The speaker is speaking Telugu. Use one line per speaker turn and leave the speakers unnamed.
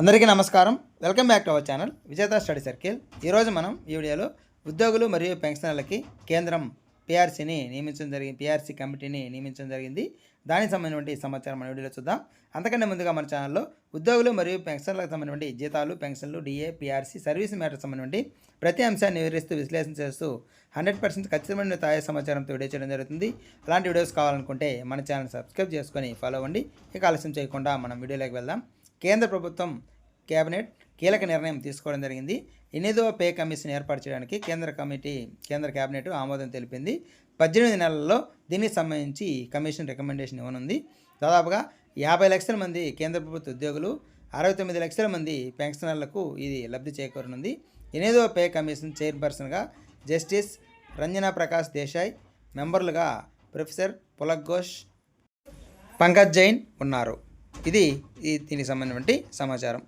అందరికీ నమస్కారం. Welcome back to our channel Vijetha study circle. ఈరోజు మనం ఈ వీడియోలో ఉద్యోగులు మరియు పెన్షనర్లకి కేంద్రం పిఆర్సీని నియమించడం జరిగింది. పిఆర్సీ కమిటీని నియమించడం జరిగింది. దానికి సంబంధించిన సమాచారం మన వీడియోలో చూద్దాం. అంతకంటే ముందుగా మన ఛానల్లో ఉద్యోగులు మరియు పెన్షనర్లకు సంబంధించిన జీతాలు పెన్షన్లు డిఏ పిఆర్సీ సర్వీస్ మ్యాటర్ సంబంధించి ప్రతి అంశాన్ని వివరిస్తూ విశ్లేషణ చేస్తూ హండ్రెడ్ పర్సెంట్ ఖచ్చితమైన తాజా సమాచారంతో వీడియో చేయడం జరుగుతుంది. అలాంటి వీడియోస్ కావాలనుకుంటే మన ఛానల్ సబ్స్క్రైబ్ చేసుకొని ఫాలో అవ్వండి. ఇక ఆలస్యం చేయకుండా మనం వీడియోలోకి వెళ్దాం. కేంద్ర ప్రభుత్వం కేబినెట్ కీలక నిర్ణయం తీసుకోవడం జరిగింది. ఎనిమిదవ పే కమిషన్ ఏర్పాటు చేయడానికి కేంద్ర కమిటీ కేంద్ర కేబినెట్ ఆమోదం తెలిపింది. పద్దెనిమిది నెలల్లో దీనికి సంబంధించి కమిషన్ రికమెండేషన్ ఇవ్వనుంది. దాదాపుగా యాభై లక్షల మంది కేంద్ర ప్రభుత్వ ఉద్యోగులు అరవై తొమ్మిది లక్షల మంది పెన్షనర్లకు ఇది లబ్ధి చేకూరనుంది. ఎనిమిదవ పే కమిషన్ చైర్పర్సన్గా జస్టిస్ రంజనా ప్రకాష్ దేశాయ్ మెంబర్లుగా ప్రొఫెసర్ పులక్ ఘోష్ పంకజ్ జైన్ ఉన్నారు. ఇది దీనికి సంబంధించిన సమాచారం.